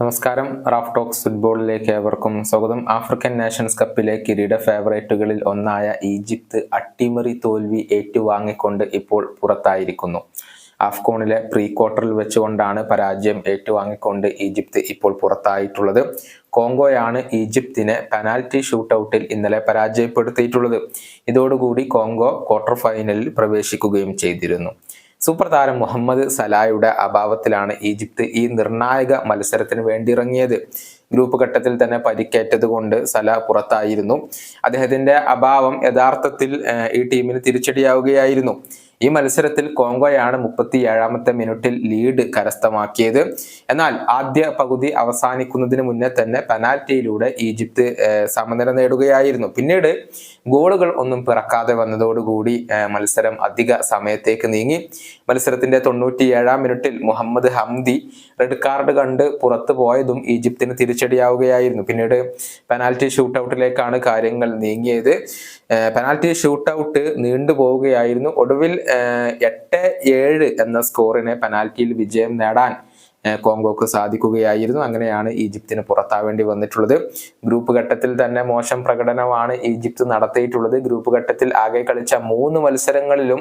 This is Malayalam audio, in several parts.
നമസ്കാരം. റാഫ് ടോക്സ് ഫുട്ബോളിലേക്ക് ഏവർക്കും സ്വാഗതം. ആഫ്രിക്കൻ നാഷൻസ് കപ്പിലെ കിരീട ഫേവറേറ്റുകളിൽ ഒന്നായ ഈജിപ്ത് അട്ടിമറി തോൽവി ഏറ്റുവാങ്ങിക്കൊണ്ട് ഇപ്പോൾ പുറത്തായിരിക്കുന്നു. ആഫ്കോണിലെ പ്രീ ക്വാർട്ടറിൽ വെച്ചുകൊണ്ടാണ് പരാജയം ഏറ്റുവാങ്ങിക്കൊണ്ട് ഈജിപ്ത് ഇപ്പോൾ പുറത്തായിട്ടുള്ളത്. കോങ്കോയാണ് ഈജിപ്തിനെ പെനാൽറ്റി ഷൂട്ടൌട്ടിൽ ഇന്നലെ പരാജയപ്പെടുത്തിയിട്ടുള്ളത്. ഇതോടുകൂടി കോങ്കോ ക്വാർട്ടർ ഫൈനലിൽ പ്രവേശിക്കുകയും ചെയ്തിരുന്നു. സൂപ്പർ താരം മുഹമ്മദ് സലായുടെ അഭാവത്തിലാണ് ഈജിപ്ത് ഈ നിർണായക മത്സരത്തിന് വേണ്ടി ഇറങ്ങിയത് ഗ്രൂപ്പ് ഘട്ടത്തിൽ തന്നെ പരിക്കേറ്റത് കൊണ്ട് സല പുറത്തായിരുന്നു. അദ്ദേഹത്തിന്റെ അഭാവം യഥാർത്ഥത്തിൽ ഈ ടീമിന് തിരിച്ചടിയാവുകയായിരുന്നു. ഈ മത്സരത്തിൽ കോങ്കോയാണ് മുപ്പത്തി ഏഴാമത്തെ മിനിറ്റിൽ ലീഡ് കരസ്ഥമാക്കിയത്. എന്നാൽ ആദ്യ പകുതി അവസാനിക്കുന്നതിന് മുന്നേ തന്നെ പെനാൽറ്റിയിലൂടെ ഈജിപ്ത് സമനില നേടുകയായിരുന്നു. പിന്നീട് ഗോളുകൾ ഒന്നും പിറക്കാതെ വന്നതോടുകൂടി മത്സരം അധിക സമയത്തേക്ക് നീങ്ങി. മത്സരത്തിന്റെ തൊണ്ണൂറ്റി ഏഴാം മിനിറ്റിൽ മുഹമ്മദ് ഹംദി റെഡ് കാർഡ് കണ്ട് പുറത്തു പോയതും ഈജിപ്തിന് തിരിച്ചടിയാവുകയായിരുന്നു. പിന്നീട് പെനാൽറ്റി ഷൂട്ടൌട്ടിലേക്കാണ് കാര്യങ്ങൾ നീങ്ങിയത്. പെനാൽറ്റി ഷൂട്ടൌട്ട് നീണ്ടുപോവുകയായിരുന്നു. ഒടുവിൽ ഏഹ്, എട്ട് ഏഴ് എന്ന സ്കോറിന് പെനാൽറ്റിയിൽ വിജയം നേടാൻ കോങ്കോക്ക് സാധിക്കുകയായിരുന്നു. അങ്ങനെയാണ് ഈജിപ്തിന് പുറത്താവേണ്ടി വന്നിട്ടുള്ളത്. ഗ്രൂപ്പ് ഘട്ടത്തിൽ തന്നെ മോശം പ്രകടനമാണ് ഈജിപ്ത് നടത്തിയിട്ടുള്ളത്. ഗ്രൂപ്പ് ഘട്ടത്തിൽ ആകെ കളിച്ച മൂന്ന് മത്സരങ്ങളിലും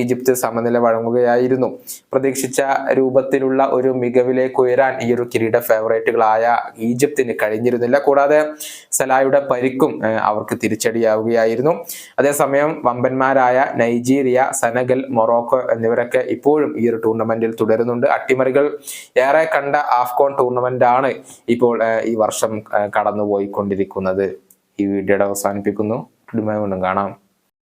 ഈജിപ്ത് സമനില വഴങ്ങുകയായിരുന്നു. പ്രതീക്ഷിച്ച രൂപത്തിലുള്ള ഒരു മികവിലേക്ക് ഉയരാൻ ഈ ഒരു കിരീട ഫേവറേറ്റുകളായ ഈജിപ്തിന് കഴിഞ്ഞിരുന്നില്ല. കൂടാതെ സലായുടെ പരിക്കും അവർക്ക് തിരിച്ചടിയാവുകയായിരുന്നു. അതേസമയം വമ്പന്മാരായ നൈജീരിയ സെനഗൽ മൊറോക്കോ എന്നിവരൊക്കെ ഇപ്പോഴും ഈ ഒരു ടൂർണമെന്റിൽ തുടരുന്നുണ്ട്. അട്ടിമറികൾ ഏറെ കണ്ട ആഫ്കോൺ ടൂർണമെന്റ് ആണ് ഇപ്പോൾ ഈ വർഷം കടന്നുപോയിക്കൊണ്ടിരിക്കുന്നത്. ഈ വീഡിയോയുടെ അവസാനിപ്പിക്കുന്നു. വീണ്ടും കാണാം.